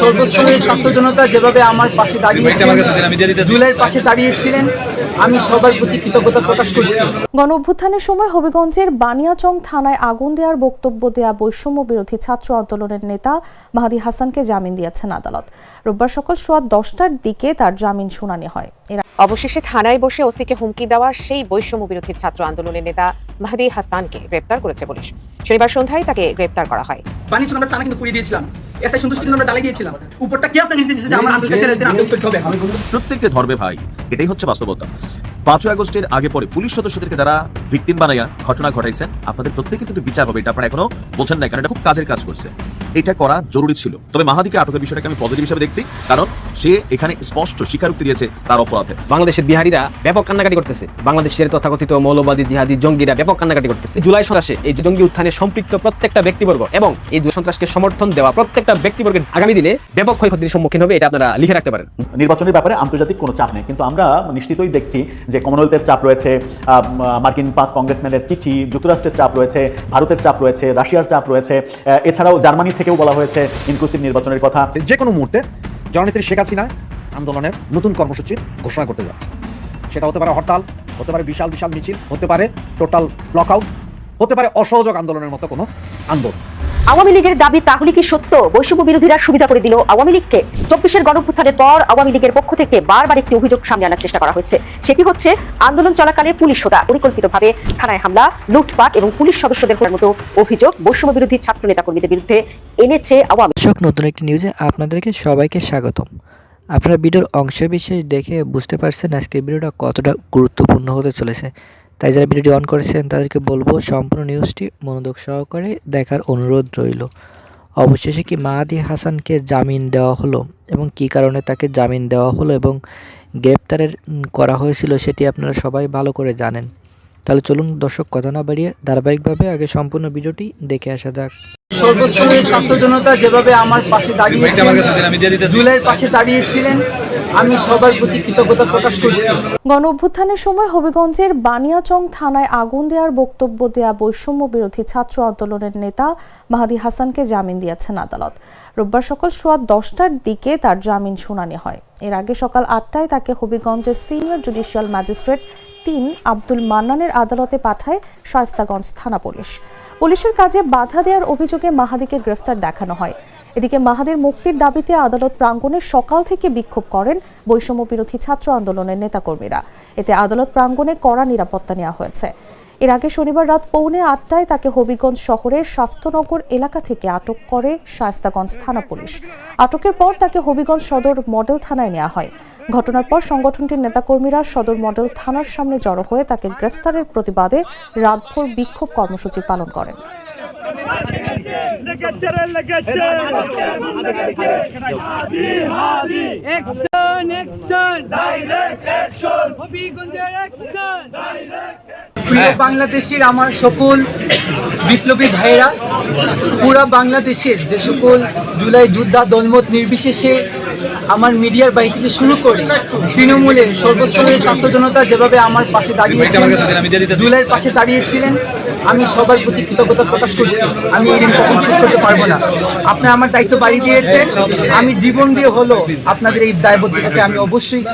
সর্বস্তরের ছাত্র জনতা যেভাবে আমার পাশে দাঁড়িয়েছিলেন জুলাইয়ের পাশে দাঁড়িয়েছিলেন আমি সবার প্রতি কৃতজ্ঞতা প্রকাশ করছি। গণ অভ্যুত্থানের সময় হবিগঞ্জের বানিয়াচং থানায় আগুন দেওয়ার বক্তব্য দেয়া বৈষম্য বিরোধী ছাত্র আন্দোলনের নেতা মাহাদি হাসানকে জামিন দিয়েছেন আদালত। রোববার সকাল সোয়া দশটার দিকে তার জামিন শুনানি হয়। এর অবশেষে থানায় বসে ওসিকে হুমকি দেওয়া সেই বৈষম্য বিরোধী ছাত্র আন্দোলনের নেতা মাহদি হাসানকে গ্রেপ্তার করেছে পুলিশ। শনিবার সন্ধ্যায় তাকে গ্রেপ্তার করা হয়। পানি আমরা টানা কিন্তু পুড়িয়ে দিয়েছিলাম। এসআই সন্তুষ্টি কিন্তু আমরা দালাই দিয়েছিলাম। উপরটা কে আপনাকে নির্দেশ যে আমার আন্দোলন ছেড়ে দিন আন্দোলন হবে প্রত্যেককে ধরবে ভাই এটাই হচ্ছে বাস্তবতা। পাঁচই আগস্টের আগে পরে পুলিশ সদস্যদেরকে যারা ভিকটিম বানাইয়া ঘটনা ঘটাইছেন আপনাদের প্রত্যেকে কিন্তু বিচার হবে এটা আপনারা এখনও বোঝেন না কারণ এটা খুব কাজের কাজ করছে। এটা করা জরুরি ছিল। তবে মাহাদিকে আটকের বিষয়টাকে আমি পজিটিভ হিসেবে দেখছি কারণ সে এখানে স্পষ্ট স্বীকারোক্তি দিয়েছে তার অপরাধে বাংলাদেশের বিহারিরা ব্যাপক কান্নাকাটি করতেছে। বাংলাদেশের তথাকথিত মৌলবাদী জিহাদি জঙ্গিরা ব্যাপক কান্নাকাটি করতেছে। জুলাই সন্ত্রাসে এই জঙ্গি উত্থানে সম্পৃক্ত প্রত্যেকটা ব্যক্তিবর্গ এবং এই সন্ত্রাসকে সমর্থন দেওয়া প্রত্যেকটা ব্যক্তিবর্গের আগামী দিনে ব্যাপক ক্ষয়ক্ষতির সম্মুখীন হবে এটা আপনারা লিখে রাখতে পারেন। নির্বাচনের ব্যাপারে আন্তর্জাতিক কোনো চাপ নেই কিন্তু আমরা নিশ্চিতই দেখছি যে কমনওয়েলথের চাপ রয়েছে মার্কিন পাঁচ কংগ্রেসম্যানের চিঠি যুক্তরাষ্ট্রের চাপ রয়েছে ভারতের চাপ রয়েছে রাশিয়ার চাপ রয়েছে এছাড়াও জার্মানি থেকেও বলা হয়েছে ইনক্লুসিভ নির্বাচনের কথা। যে কোনো মুহূর্তে জননেত্রী শেখ হাসিনা আন্দোলনের নতুন কর্মসূচি ঘোষণা করতে যাচ্ছে। সেটা হতে পারে হরতাল, হতে পারে বিশাল বিশাল মিছিল, হতে পারে টোটাল লকআউট আউট হতে পারে অসহযোগ আন্দোলনের মতো কোনো আন্দোলন। আওয়ামী লীগের দাবি তাহলে কি সত্য? বৈষম্য বিরোধীরা সুবিধা করে দিল আওয়ামী লীগকে। চব্বিশের গণপুত্থানের পর আওয়ামী লীগের পক্ষ থেকে বারবার একটি অভিযোগ সামনে আনার চেষ্টা করা হয়েছে। সেটি হচ্ছে, আন্দোলন চলাকালে পুলিশ হোদা পরিকল্পিতভাবে থানায় হামলা, লুটপাট এবং পুলিশ সদস্যদের হওয়ার মতো অভিযোগ বৈষম্য বিরোধী ছাত্র নেতাকর্মীদের বিরুদ্ধে এনেছে আওয়ামী দর্শক, নতুন একটি নিউজে আপনাদেরকে সবাইকে স্বাগতম। আপনারা ভিডিওর অংশ বিশেষ দেখে বুঝতে পারছেন আজকের ভিডিওটা কতটা গুরুত্বপূর্ণ হতে চলেছে। তাই যারা ভিডিওটি অন করেছেন, তাদেরকে বলব সম্পূর্ণ নিউজটি মনোযোগ সহকারে দেখার অনুরোধ রইল। অবশেষে কি মাহাদি হাসানকে জামিন দেওয়া হলো এবং কি কারণে তাকে জামিন দেওয়া হলো এবং গ্রেপ্তারের করা হয়েছিল, সেটি আপনারা সবাই ভালো করে জানেন। তাহলে চলুন দর্শক কথা না বাড়িয়ে ধারাবাহিকভাবে আগে সম্পূর্ণ ভিডিওটি দেখে আসা যাক। সর্বস্তরের ছাত্র জনতা যেভাবে আমার পাশে দাঁড়িয়েছিলেন জুলাইয়ের পাশে দাঁড়িয়েছিলেন আমি সবার প্রতি কৃতজ্ঞতা প্রকাশ করছি। গণ অভ্যুত্থানের সময় হবিগঞ্জের বানিয়াচং থানায় আগুন দেওয়ার বক্তব্য দেয়া বৈষম্য বিরোধী ছাত্র আন্দোলনের নেতা মাহাদি হাসানকে জামিন দিয়েছেন আদালত। রোববার সকাল সোয়া দশটার দিকে তার জামিন শুনানি হয়। এর আগে সকাল আটটায় তাকে হবিগঞ্জের সিনিয়র জুডিশিয়াল ম্যাজিস্ট্রেট তিন আব্দুল মান্নানের আদালতে পাঠায় শায়স্তাগঞ্জ থানা পুলিশ। পুলিশের কাজে বাধা দেওয়ার অভিযোগে মাহাদিকে গ্রেফতার দেখানো হয়। এদিকে মাহাদির মুক্তির দাবিতে আদালত প্রাঙ্গণে সকাল থেকে বিক্ষোভ করেন বৈষম্য বিরোধী ছাত্র আন্দোলনের নেতাকর্মীরা। এতে আদালত প্রাঙ্গণে কড়া নিরাপত্তা নেওয়া হয়েছে। এর আগে শনিবার রাত পৌনে আটটায় তাকে হবিগঞ্জ শহরের স্বাস্থ্যনগর এলাকা থেকে আটক করে শায়স্তাগঞ্জ থানা পুলিশ। আটকের পর তাকে হবিগঞ্জ সদর মডেল থানায় নেওয়া হয়। ঘটনার পর সংগঠনটির নেতাকর্মীরা সদর মডেল থানার সামনে জড়ো হয়ে তাকে গ্রেফতারের প্রতিবাদে রাতভর বিক্ষোভ কর্মসূচি পালন করেন। প্রিয় বাংলাদেশের আমার সকল বিপ্লবী ভাইয়েরা পুরা বাংলাদেশের যে সকল জুলাই যোদ্ধা দলমত নির্বিশেষে আমার মিডিয়ার বাড়ি থেকে শুরু করে তৃণমূলের সর্বস্তরের ছাত্র জনতা যেভাবে আমার পাশে দাঁড়িয়েছিলেন জুলাইয়ের পাশে দাঁড়িয়েছিলেন আমি সবার প্রতি কৃতজ্ঞতা প্রকাশ করছি। আমি এই ঋণ কখন শোধ করতে পারব না। আপনার আমার দায়িত্ব বাড়িয়ে দিয়েছেন। আমি জীবন দিয়ে হলো আপনাদের এই দায়বদ্ধতাকে আমি অবশ্যই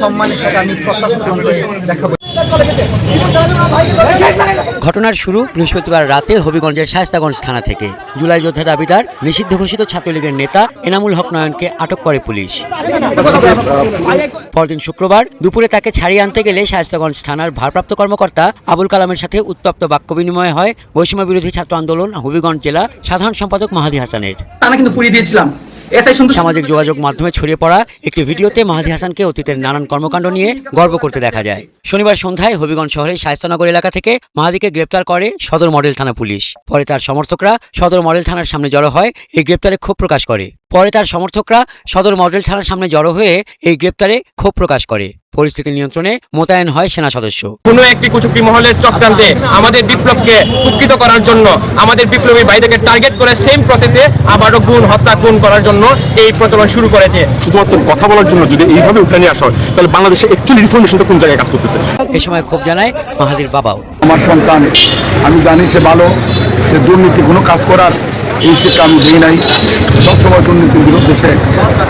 সম্মানের সাথে আমি প্রত্যাশা গ্রহণ করে দেখাবো। ঘটনার শুরু বৃহস্পতিবার রাতে হবিগঞ্জের শায়স্তাগঞ্জ থানা থেকে। জুলাই যোদ্ধা দাবিদার, নিষিদ্ধ ঘোষিত ছাত্রলীগের নেতা এনামুল হক নয়নকে আটক করে পুলিশ। পরদিন শুক্রবার দুপুরে তাকে ছাড়িয়ে আনতে গেলে শায়স্তাগঞ্জ থানার ভারপ্রাপ্ত কর্মকর্তা আবুল কালামের সাথে উত্তপ্ত বাক্য বিনিময় হয় বৈষম্য বিরোধী ছাত্র আন্দোলন হবিগঞ্জ জেলা সাধারণ সম্পাদক মাহাদি হাসানের। টানা কিন্তু পুড়িয়ে দিয়েছিলাম। সামাজিক যোগাযোগ মাধ্যমে ছড়িয়ে পড়া একটি ভিডিওতে মাহাদি হাসানকে অতীতের নানান কর্মকাণ্ড নিয়ে গর্ব করতে দেখা যায়। শনিবার সন্ধ্যায় হবিগঞ্জ শহরের শায়স্তানগর এলাকা থেকে মাহাদিকে গ্রেপ্তার করে সদর মডেল থানা পুলিশ। পরে তার সমর্থকরা সদর মডেল থানার সামনে জড়ো হয় এই গ্রেপ্তারে ক্ষোভ প্রকাশ করে। পরে তার সমর্থকরা সদর মডেল থানার সামনে জড়ো হয়ে এই গ্রেপ্তারে ক্ষোভ প্রকাশ করে। পরিস্থিতি নিয়ন্ত্রণে মোতায়েন হয় সেনা সদস্য। কোনো একটি কুচুক্তি মহলের চক্রান্তে আমাদের বিপ্লবকে কুক্ষিত করার জন্য আমাদের বিপ্লবী ভাইদেরকে টার্গেট করে সেম প্রসেসে আবারও গুণ হত্যা খুন করার জন্য এই প্রচলন শুরু করেছে। শুধুমাত্র কথা বলার জন্য যদি এইভাবে উঠে নিয়ে আসা হয় তাহলে বাংলাদেশে অ্যাকচুয়ালি রিফরমেশনটা কোন জায়গায় কাজ করতেছে? এ সময় ক্ষোভ জানায় মাহাদির বাবাও। আমার সন্তান আমি জানি সে ভালো সে দুর্নীতি কোনো কাজ করার এই শিক্ষা আমি দিই নাই। সবসময় দুর্নীতির বিরুদ্ধে সে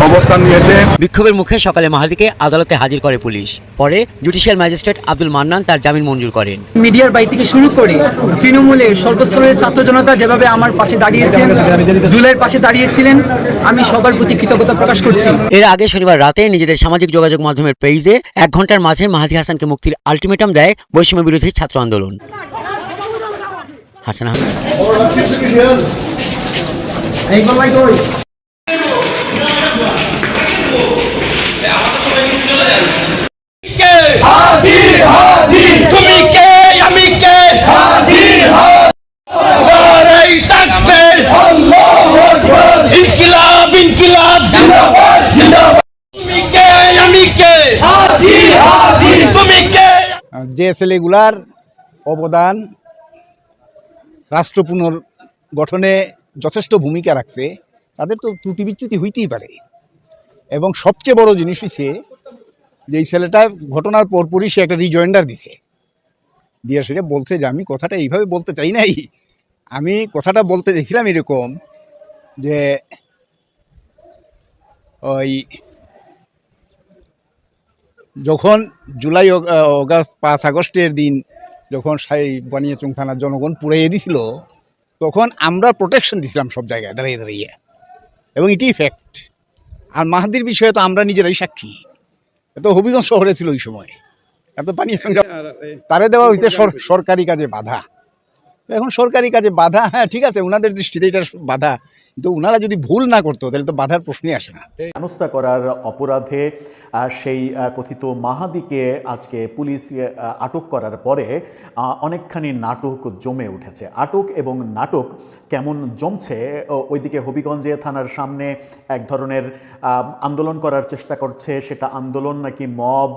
অবস্থান নিয়েছে। বিক্ষোভের মুখে সকালে মাহাদিকে আদালতে হাজির করে পুলিশ। পরে জুডিশিয়াল ম্যাজিস্ট্রেট আব্দুল মান্নান তার জামিন মঞ্জুর করেন। মিডিয়ার বাড়ি থেকে শুরু করে তৃণমূলের সর্বস্তরের ছাত্র জনতা যেভাবে আমার পাশে দাঁড়িয়েছেন জুলাইয়ের পাশে দাঁড়িয়েছিলেন আমি সবার প্রতি কৃতজ্ঞতা প্রকাশ করছি। এর আগে শনিবার রাতে নিজেদের সামাজিক যোগাযোগ মাধ্যমের পেজে এক ঘণ্টার মাঝে মাহাদি হাসানকে মুক্তির আলটিমেটাম দেয় বৈষম্য বিরোধী ছাত্র আন্দোলন। হাসান আহমেদ। তুমি কে আমি কে নারাই তাকবীর ইনকিলাব ইনকিলাব তুমি ছেলেগুলার অবদান রাষ্ট্র পুনর্গঠনে যথেষ্ট ভূমিকা রাখছে, তাদের তো ত্রুটি বিচ্যুতি হইতেই পারে। এবং সবচেয়ে বড় জিনিস হচ্ছে যে এই ছেলেটা ঘটনার পরপরই সে একটা রিজয়েন্ডার দিছে। দিয়ে সেটা বলছে যে, আমি কথাটা এইভাবে বলতে চাই নাই। আমি কথাটা বলতে চাইছিলাম এরকম যে, ওই যখন জুলাই অগাস্ট, পাঁচ আগস্টের দিন যখন সাই বানিয়াচুং থানার জনগণ পুড়াইয়ে দিছিল তখন আমরা প্রোটেকশন দিছিলাম সব জায়গায় দাঁড়িয়ে দাঁড়িয়ে। এবং এটি ফ্যাক্ট আর মাহাদির বিষয়ে তো আমরা নিজেরাই সাক্ষী। এত হবিগঞ্জ শহরে ছিল ওই সময়। এত বানিয়াচুং তারে দেওয়া হইতে সরকারি কাজে বাধা। এখন সরকারি কাজে বাধা হ্যাঁ ঠিক আছে ওনাদের দৃষ্টিতে এটা বাধা, কিন্তু ওনারা যদি ভুল না করতো, তাহলে তো বাধার প্রশ্নই আসে না। হেনস্থা করার অপরাধে সেই কথিত মাহাদিকে আজকে পুলিশ আটক করার পরে অনেকখানি নাটক জমে উঠেছে। আটক এবং নাটক কেমন জমছে? ওইদিকে হবিগঞ্জে থানার সামনে এক ধরনের আন্দোলন করার চেষ্টা করছে। সেটা আন্দোলন নাকি মব?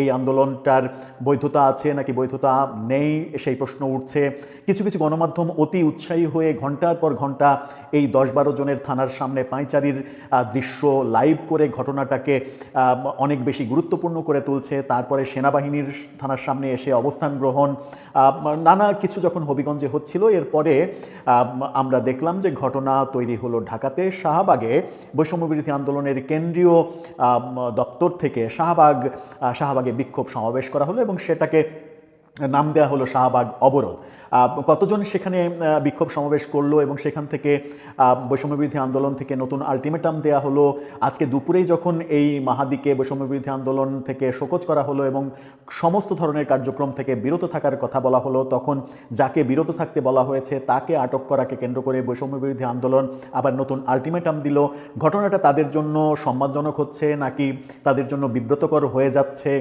এই আন্দোলনটার বৈধতা আছে নাকি বৈধতা নেই? সেই প্রশ্ন উঠছে। কিছু কিছু গণমাধ্যম অতি উৎসাহী হয়ে ঘণ্টার পর ঘণ্টা এই দশ বারো জনের থানার সামনে পাঁচারির দৃশ্য লাইভ করে ঘটনাটাকে অনেক বেশি গুরুত্বপূর্ণ করে তুলছে। তারপরে সেনাবাহিনীর থানার সামনে এসে অবস্থান গ্রহণ। নানা কিছু যখন হবিগঞ্জে হচ্ছিল, এরপরে আমরা দেখলাম যে ঘটনা তৈরি হলো ঢাকাতে। শাহবাগে বৈষম্যবিরোধী আন্দোলনের কেন্দ্রীয় দপ্তর থেকে শাহবাগ শাহবাগে বিক্ষোভ সমাবেশ করা হলো এবং সেটাকে নাম দেওয়া হলো শাহবাগ অবরোধ। কতজন সেখানে বিক্ষোভ সমাবেশ করল এবং সেখান থেকে বৈষম্যবিরোধী আন্দোলন থেকে নতুন আলটিমেটাম দেওয়া হলো? আজকে দুপুরেই যখন এই মাহাদিকে বৈষম্যবিরোধী আন্দোলন থেকে শোকজ করা হলো এবং সমস্ত ধরনের কার্যক্রম থেকে বিরত থাকার কথা বলা হলো, তখন যাকে বিরত থাকতে বলা হয়েছে, তাকে আটক করাকে কেন্দ্র করে বৈষম্যবিরোধী আন্দোলন আবার নতুন আলটিমেটাম দিল। ঘটনাটা তাদের জন্য সম্মানজনক হচ্ছে নাকি তাদের জন্য বিব্রতকর হয়ে যাচ্ছে?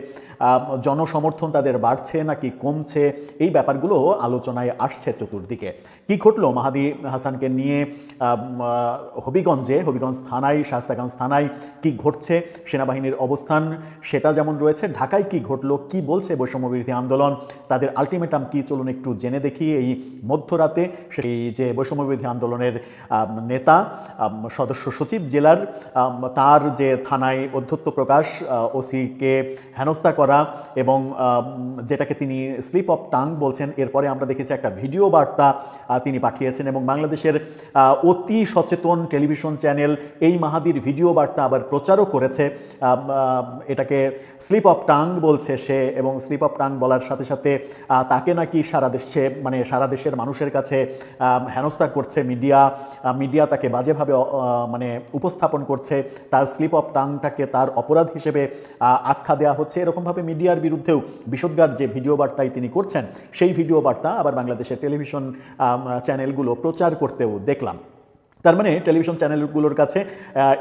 জনসমর্থন তাদের বাড়ছে নাকি কমছে। এই ব্যাপারগুলো আলোচনায় আসছে চতুর্দিকে। কি ঘটলো? মাহাদি হাসানকে নিয়ে হবিগঞ্জে, হবিগঞ্জ থানায় শাস্তাগঞ্জ থানায় কি ঘটছে? সেনাবাহিনীর অবস্থান, সেটা যেমন রয়েছে, ঢাকায় কি ঘটলো? কি বলছে বৈষম্যবিরোধী আন্দোলন? তাদের আলটিমেটাম কি চলুন একটু জেনে দেখি এই মধ্যরাতে। সেই যে বৈষম্যবিরোধী আন্দোলনের নেতা সদস্য সচিব জেলার তার যে থানায় অধ্যত্ব প্রকাশ ওসিকে হেনস্থা করা এবং যেটাকে তিনি স্লিপ অফ টাং বলছেন। এরপরে আমরা দেখেছি একটা ভিডিও বার্তা তিনি পাঠিয়েছেন এবং বাংলাদেশের অতি সচেতন টেলিভিশন চ্যানেল এই মাহাদির ভিডিও বার্তা আবার প্রচারও করেছে। এটাকে স্লিপ অফ টাং বলছে সে এবং স্লিপ অফ টাং বলার সাথে সাথে তাকে নাকি সারা দেশে মানে সারা দেশের মানুষের কাছে হেনস্থা করছে মিডিয়া মিডিয়া তাকে বাজেভাবে মানে উপস্থাপন করছে। তার স্লিপ অফ টাংটাকে তার অপরাধ হিসেবে আখ্যা দেওয়া হচ্ছে। এরকমভাবে মিডিয়ার বিরুদ্ধেও বিষোদ্গার যে ভিডিও বার্তায় তিনি করছেন। সেই ভিডিও বার্তা আবার বাংলাদেশের টেলিভিশন চ্যানেলগুলো প্রচার করতেও দেখলাম। তার মানে টেলিভিশন চ্যানেলগুলোর কাছে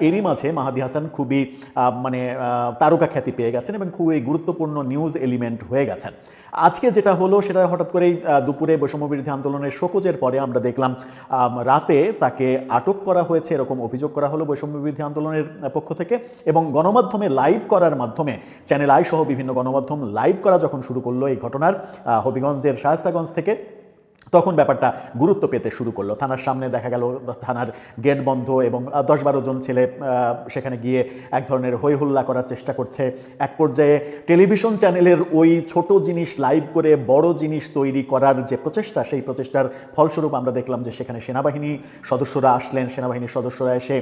এরই মাঝে মাহাদি হাসান খুবই মানে তারকা খ্যাতি পেয়ে গেছেন এবং খুবই গুরুত্বপূর্ণ নিউজ এলিমেন্ট হয়ে গেছেন। আজকে যেটা হলো সেটা হঠাৎ করেই দুপুরে বৈষম্যবিরোধী আন্দোলনের শোকজের পরে আমরা দেখলাম রাতে তাকে আটক করা হয়েছে, এরকম অভিযোগ করা হলো বৈষম্যবিরোধী আন্দোলনের পক্ষ থেকে এবং গণমাধ্যমে লাইভ করার মাধ্যমে চ্যানেল আই সহ বিভিন্ন গণমাধ্যম লাইভ করা যখন শুরু করল এই ঘটনার হবিগঞ্জের শায়স্তাগঞ্জ থেকে তখন ব্যাপারটা গুরুত্ব পেতে শুরু করল। থানার সামনে দেখা গেল, থানার গেট বন্ধ এবং দশ বারো জন ছেলে সেখানে গিয়ে এক ধরনের হৈ হুল্লা করার চেষ্টা করছে। এক পর্যায়ে টেলিভিশন চ্যানেলের ওই ছোট জিনিস লাইভ করে বড় জিনিস তৈরি করার যে প্রচেষ্টা, সেই প্রচেষ্টার ফলস্বরূপ আমরা দেখলাম যে সেখানে সেনাবাহিনী সদস্যরা আসলেন। সেনাবাহিনীর সদস্যরা এসে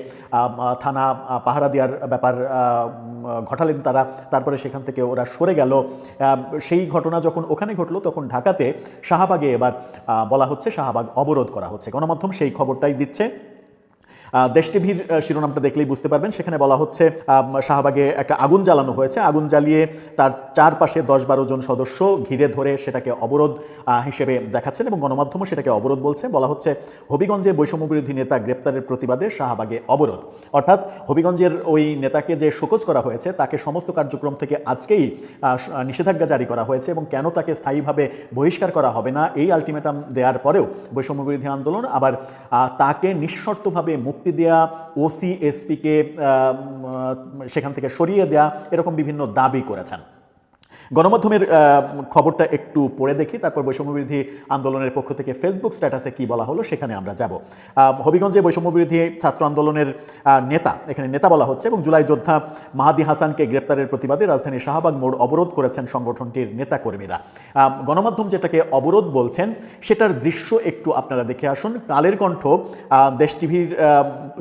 থানা পাহারা দেওয়ার ব্যাপার ঘটালেন তারা। তারপরে সেখান থেকে ওরা সরে গেল। সেই ঘটনা যখন ওখানে ঘটলো, তখন ঢাকাতে শাহবাগে এবার বলা হচ্ছে শাহবাগ অবরোধ করা হচ্ছে। গণমাধ্যম সেই খবরটাই দিচ্ছে। দেশ টিভির শিরোনামটা দেখলেই বুঝতে পারবেন। সেখানে বলা হচ্ছে শাহবাগে একটা আগুন জ্বালানো হয়েছে। আগুন জ্বালিয়ে তার চারপাশে দশ বারো জন সদস্য ঘিরে ধরে সেটাকে অবরোধ হিসেবে দেখাচ্ছেন এবং গণমাধ্যমও সেটাকে অবরোধ বলছে। বলা হচ্ছে, হবিগঞ্জে বৈষম্যবিরোধী নেতা গ্রেপ্তারের প্রতিবাদে শাহবাগে অবরোধ। অর্থাৎ হবিগঞ্জের ওই নেতাকে যে শোকজ করা হয়েছে, তাকে সমস্ত কার্যক্রম থেকে আজকেই নিষেধাজ্ঞা জারি করা হয়েছে এবং কেন তাকে স্থায়ীভাবে বহিষ্কার করা হবে না, এই আলটিমেটাম দেওয়ার পরেও বৈষম্যবিরোধী আন্দোলন আবার তাকে নিঃশর্তভাবে মুক্তি দেয়া ওসি এসপিকে সেখান থেকে সরিয়ে দেয়া এরকম বিভিন্ন দাবি করেছেন। গণমাধ্যমের খবরটা একটু পড়ে দেখি, তারপর বৈষম্যবিরোধী আন্দোলনের পক্ষ থেকে ফেসবুক স্ট্যাটাসে কি বলা হলো সেখানে আমরা যাব। হবিগঞ্জে বৈষম্যবিরোধী ছাত্র আন্দোলনের নেতা, এখানে নেতা বলা হচ্ছে এবং জুলাই যোদ্ধা মাহাদি হাসানকে গ্রেপ্তারের প্রতিবাদে রাজধানী শাহবাগ মোড় অবরোধ করেছেন সংগঠনটির নেতাকর্মীরা। গণমাধ্যম যেটাকে অবরোধ বলছেন, সেটার দৃশ্য একটু আপনারা দেখে আসুন। কালের কণ্ঠ দেশ টিভির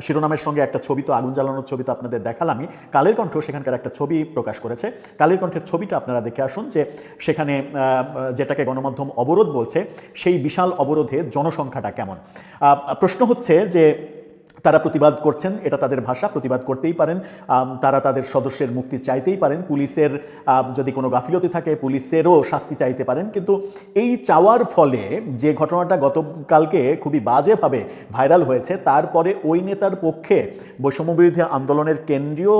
শিরোনামের সঙ্গে একটা ছবি তো আগুন জ্বালানোর ছবি তো আপনাদের দেখালামই। কালের কণ্ঠ সেখানকার একটা ছবি প্রকাশ করেছে। কালের কণ্ঠের ছবিটা আপনারা দেখে আসুন যে সেখানে যেটাকে গণমাধ্যম অবরোধ বলছে, সেই বিশাল অবরোধে জনসংখ্যাটা কেমন? প্রশ্ন হচ্ছে যে তারা প্রতিবাদ করছেন, এটা তাদের ভাষা, প্রতিবাদ করতেই পারেন। তারা তাদের সদস্যের মুক্তি চাইতেই পারেন। পুলিশের যদি কোনো গাফিলতি থাকে, পুলিশেরও শাস্তি চাইতে পারেন। কিন্তু এই চাওয়ার ফলে যে ঘটনাটা গতকালকে খুবই বাজেভাবে ভাইরাল হয়েছে, তারপরে ওই নেতার পক্ষে বৈষম্যবিরোধী আন্দোলনের কেন্দ্রীয়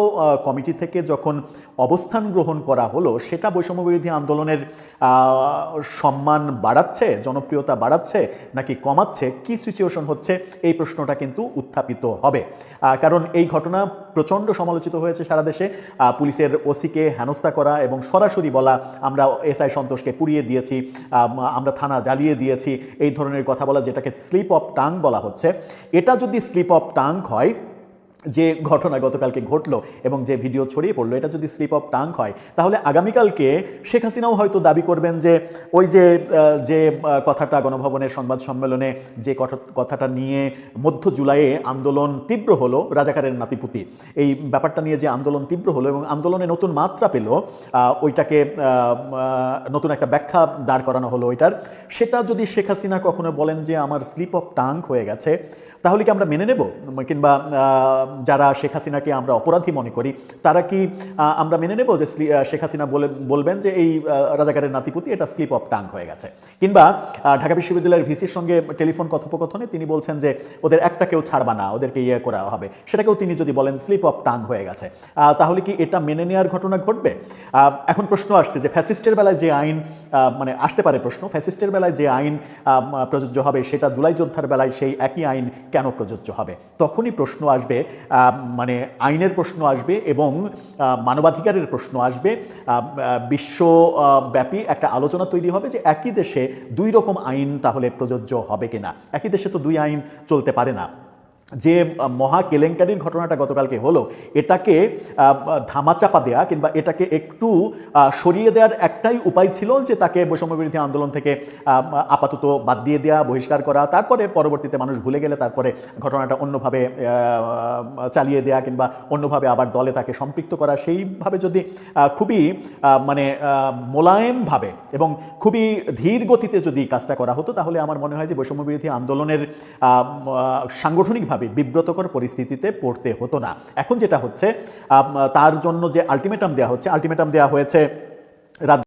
কমিটি থেকে যখন অবস্থান গ্রহণ করা হলো, সেটা বৈষম্যবিরোধী আন্দোলনের সম্মান বাড়াচ্ছে, জনপ্রিয়তা বাড়াচ্ছে, নাকি কমাচ্ছে, কি সিচুয়েশন হচ্ছে, এই প্রশ্নটা কিন্তু উত্থাপিত হবে। কারণ এই ঘটনা প্রচণ্ড সমালোচিত হয়েছে সারা দেশে। পুলিশের ওসিকে হেনস্থা করা এবং সরাসরি বলা, আমরা এসআই সন্তোষকে পুড়িয়ে দিয়েছি আমরা থানা জ্বালিয়ে দিয়েছি, এই ধরনের কথা বলা, যেটাকে স্লিপ অফ টাং বলা হচ্ছে। এটা যদি স্লিপ অফ টাং হয় যে ঘটনা গতকালকে ঘটলো এবং যে ভিডিও ছড়িয়ে পড়ল, এটা যদি স্লিপ অফ টাং হয়, তাহলে আগামীকালকে শেখ হাসিনাও হয়তো দাবি করবেন যে ওই যে যে কথাটা গণভবনের সংবাদ সম্মেলনে যে কথা- কথাটা নিয়ে মধ্য জুলাইয়ে আন্দোলন তীব্র হলো, রাজাকারের নাতিপুতি। এই ব্যাপারটা নিয়ে যে আন্দোলন তীব্র হলো এবং আন্দোলনে নতুন মাত্রা পেল ওইটাকে নতুন একটা ব্যাখ্যা দাঁড় করানো হলো ওইটার। সেটা যদি শেখ হাসিনা কখনো বলেন যে আমার স্লিপ অফ টাং হয়ে গেছে তাহলে কি আমরা মেনে নেব? কিংবা যারা শেখ হাসিনাকে আমরা অপরাধী মনে করি, তারা কি আমরা মেনে নেব যে শেখ হাসিনা বলে, বলবেন যে এই রাজাকারের নাতিপুতি এটা স্লিপ অফ টাং হয়ে গেছে? কিংবা ঢাকা বিশ্ববিদ্যালয়ের ভিসির সঙ্গে টেলিফোন কথোপকথনে তিনি বলছেন যে ওদের একটা কেউ ছাড়বা না, ওদেরকে ইয়ে করা হবে। সেটাকেও তিনি যদি বলেন স্লিপ অফ টাং হয়ে গেছে। তাহলে কি এটা মেনে নেওয়ার ঘটনা ঘটবে? এখন প্রশ্ন আসছে যে ফ্যাসিস্টের বেলায় যে আইন মানে আসতে পারে প্রশ্ন, ফ্যাসিস্টের বেলায় যে আইন প্রযোজ্য হবে সেটা জুলাই যোদ্ধার বেলায় সেই একই আইন কেন প্রযোজ্য হবে? তখনই প্রশ্ন আসবে মানে আইনের প্রশ্ন আসবে এবং মানবাধিকারের প্রশ্ন আসবে। বিশ্বব্যাপী একটা আলোচনা তৈরি হবে যে একই দেশে দুই রকম আইন তাহলে প্রযোজ্য হবে কিনা। একই দেশে তো দুই আইন চলতে পারে না। যে মহা কেলেঙ্কারির ঘটনাটা গতকালকে হলো এটাকে ধামাচাপা দেয়া কিংবা এটাকে একটু সরিয়ে দেওয়ার একটাই উপায় ছিল যে তাকে বৈষম্যবিরোধী আন্দোলন থেকে আপাতত বাদ দিয়ে দেওয়া বহিষ্কার করা তারপরে পরবর্তীতে মানুষ ভুলে গেলে তারপরে ঘটনাটা অন্যভাবে চালিয়ে দেয়া কিংবা অন্যভাবে আবার দলে তাকে সম্পৃক্ত করা সেইভাবে যদি খুবই মানে মোলায়েমভাবে এবং খুবই ধীর গতিতে যদি কাজটা করা হতো তাহলে আমার মনে হয় যে বৈষম্যবিরোধী আন্দোলনের আহ, আহ, বিব্রতকর পরিস্থিতিতে পড়তে হতো না। এখন যেটা হচ্ছে তার জন্য যে আলটিমেটাম দেওয়া হচ্ছে আলটিমেটাম দেওয়া হয়েছে